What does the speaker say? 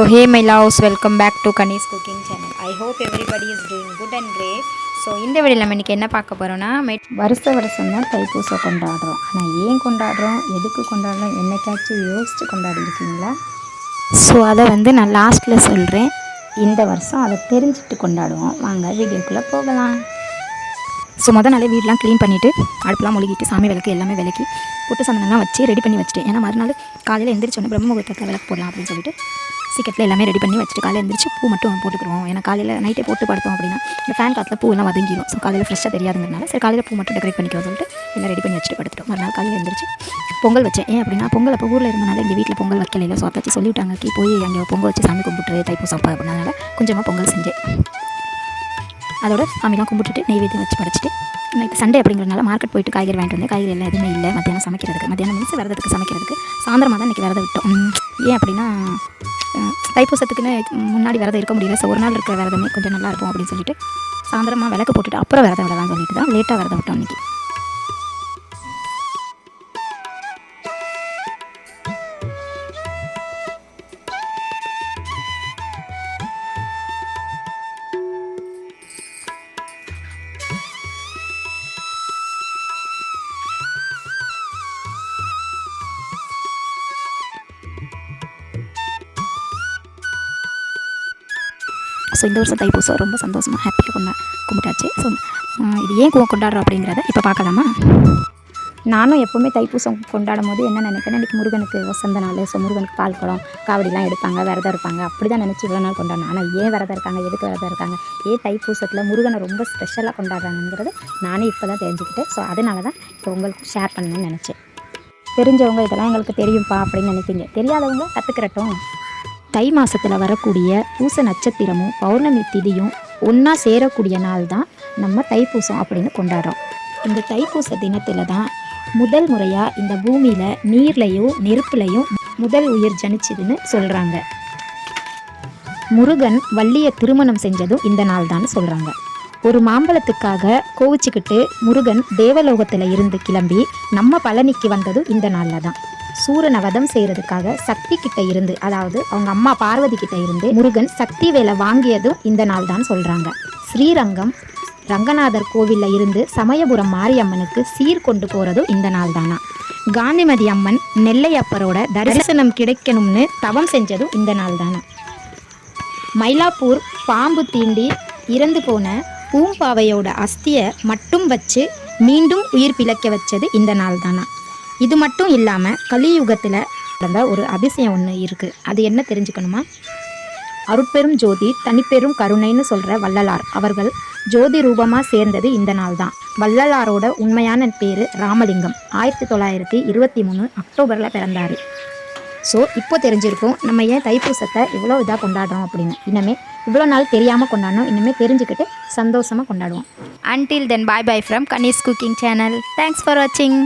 So hey my loves, welcome back to Kani's cooking channel. I hope everybody is doing good and great. So இந்த வீடியோவில் நம்ம இன்றைக்கி என்ன பார்க்க போகிறோன்னா வருஷ வருஷம் தான் தைப்பூசம் கொண்டாடுறோம். ஆனால் ஏன் கொண்டாடுறோம்? எதுக்கு கொண்டாடுறோம்? என்னைக்காச்சும் யோசித்து கொண்டாடி இருக்கீங்களா ஸோ அதை வந்து நான் லாஸ்ட்டில் சொல்கிறேன் இந்த வருஷம் அதை தெரிஞ்சுட்டு கொண்டாடுவோம். வாங்க வீடியோக்குள்ளே போகலாம். ஸோ மொதல் நாளே வீடெலாம் க்ளீன் பண்ணிவிட்டு அடுப்பெலாம் மொழிகிட்டு சாமி விளக்கு எல்லாமே விளக்கி புட்டு சந்தனம்லாம் வச்சு ரெடி பண்ணி வச்சுட்டேன். ஏன்னா மறுநாள் காலையில் எந்திரிச்சோன்னே பிரம்ம முகூர்த்தத்தில் விளக்கு போடலாம் அப்படின்னு சொல்லிட்டு சீக்கிரத்தில் எல்லாமே ரெடி பண்ணி வச்சுட்டு காலையில் எந்திரிச்சு பூ மட்டும் போட்டுக்கிறோம் ஏன்னா காலையில் நைட்டே போட்டு படுத்தோம் அப்படின்னா இந்த ஃபேன் காற்றுல பூவெல்லாம் வதங்கிடும் ஸோ காலையில் ஃப்ரெஷ்ஷாக தெரியாதுங்கிறனால சரி காலையில் பூ மட்டும் டெக்கரேட் பண்ணிக்கிறோம் சொல்லிட்டு எல்லாம் ரெடி பண்ணி வச்சுட்டு படுத்துட்டோம். மறுநாள் காலையில் எழுந்திரிச்சு பொங்கல் வச்சேன். ஏன் அப்படின்னா பொங்கல் அப்போ ஊரில் இருந்தனால எங்கள் வீட்டில் பொங்கல் வைக்கலையில. ஸோ அத்தாச்சி சொல்லிவிட்டாங்க கி போய் அங்கே பொங்கல் வச்சு சாமி கும்பிட்டு தைப்பூசம் அப்பா அப்படின்னால கொஞ்சமாக பொங்கல் செஞ்சேன். அதோட சாமிலாம் கும்பிட்டுட்டு நெய்வேத்தியம் வச்சு படைச்சிட்டு இன்னைக்கு சண்டே அப்படிங்கிறனால மார்க்கெட் போயிட்டு காய்கறி வாங்கிட்டு வந்தேன் காய்கறி எல்லாம் எதுவுமே இல்லை. மத்தியானம் சமைக்கிறதுக்கு மத்தியானம் மீன்ஸ் விரதத்துக்கு சமைக்கிறதுக்கு. சாயந்தரமாக தான் இன்றைக்கி விரதம் விட்டோம். ஏன் அப்படின்னா தைப்பூசத்துக்குன்னு முன்னாடி விரதம் இருக்க முடியல. ஸோ ஒரு நாள் இருக்கிற விரதமே கொஞ்சம் நல்லா இருக்கும் அப்படின்னு சொல்லிட்டு சாயந்தரமாக விளக்கு போட்டுட்டு அப்புறம் விரதம் விடலாம்னு சொல்லிட்டு தான் லேட்டாக விரதம் விட்டோம் இன்றைக்கி ஸோ இந்த வருஷம் தைப்பூசம் ரொம்ப சந்தோஷமாக ஹாப்பியாக கொண்டா கும்பிட்டாச்சு. ஸோ இது ஏன் கொண்டாடுறோம் அப்படிங்கிறத இப்போ பார்க்கலாமா? நானும் எப்போவுமே தைப்பூசம் கொண்டாடும் போது என்ன நினைக்கிறேன் இன்றைக்கி முருகனுக்கு வசந்த நாள். ஸோ முருகனுக்கு பால் குடம் காவடிலாம் எடுப்பாங்க விரதம் இருப்பாங்க. அப்படி தான் நினச்சி இவ்வளோ நாள் கொண்டாடணும் ஆனால் ஏன் விரதம் இருக்காங்க? எதுக்கு விரதம் இருக்காங்க? ஏன் தைப்பூசத்தில் முருகனை ரொம்ப ஸ்பெஷலாக கொண்டாடுறாங்கிறது நானே இப்போ தான் தெரிஞ்சுக்கிட்டேன். ஸோ அதனால தான் இப்போ உங்களுக்கு ஷேர் பண்ணணும்னு நினச்சேன். தெரிஞ்சவங்க இதெல்லாம் எங்களுக்கு தெரியும்ப்பா அப்படின்னு நினைப்பீங்க. தெரியாதவங்க கற்றுக்கிறட்டும் தை மாதத்தில் வரக்கூடிய பூச நட்சத்திரமும் பௌர்ணமி திதியும் ஒன்றா சேரக்கூடிய நாள் தான் நம்ம தைப்பூசம் அப்படின்னு கொண்டாடுறோம். இந்த தைப்பூச தினத்தில் தான் முதல் முறையாக இந்த பூமியில் நீர்லையும் நெருப்புலையும் முதல் உயிர் ஜனிச்சுதுன்னு சொல்கிறாங்க முருகன் வள்ளியை திருமணம் செஞ்சதும் இந்த நாள் தான் சொல்கிறாங்க ஒரு மாம்பழத்துக்காக கோவிச்சுக்கிட்டு முருகன் தேவலோகத்தில் இருந்து கிளம்பி நம்ம பழனிக்கு வந்ததும் இந்த நாளில் தான். சூரனை வதம் செய்கிறதுக்காக சக்தி கிட்ட இருந்து அதாவது அவங்க அம்மா பார்வதி கிட்ட இருந்து முருகன் சக்தி வேலை வாங்கியதும் இந்த நாள் தான் சொல்கிறாங்க ஸ்ரீரங்கம் ரங்கநாதர் கோவிலில் இருந்து சமயபுரம் மாரியம்மனுக்கு சீர் கொண்டு போகிறதும் இந்த நாள் தானா? காந்திமதி அம்மன் நெல்லையப்பரோட தரிசனம் கிடைக்கணும்னு தவம் செஞ்சதும் இந்த நாள் தானா? மயிலாப்பூர் பாம்பு தீண்டி இறந்து போன பூம்பாவையோட அஸ்தியை மட்டும் வச்சு மீண்டும் உயிர் பிழைக்க வச்சது இந்த நாள் தானா? இது மட்டும் இல்லாமல் கலியுகத்தில் நடந்த ஒரு அதிசயம் ஒன்று இருக்குது அது என்ன தெரிஞ்சுக்கணுமா? அருட்பெரும் ஜோதி தனிப்பெரும் கருணைன்னு சொல்கிற வள்ளலார். அவர்கள் ஜோதி ரூபமாக சேர்ந்தது இந்த நாள் தான் வள்ளலாரோட உண்மையான பேர் ராமலிங்கம். ஆயிரத்தி தொள்ளாயிரத்தி இருபத்தி மூணு அக்டோபரில் பிறந்தார். ஸோ இப்போ தெரிஞ்சிருக்கும் நம்ம ஏன் தைப்பூசத்தை இவ்வளோ இதாக கொண்டாடுறோம் அப்படின்னு. இன்னுமே இவ்வளோ நாள் தெரியாமல் கொண்டாடணும். இனிமேல் தெரிஞ்சுக்கிட்டு சந்தோஷமாக கொண்டாடுவோம். Until then bye bye from Kani's cooking channel thanks for வாட்சிங்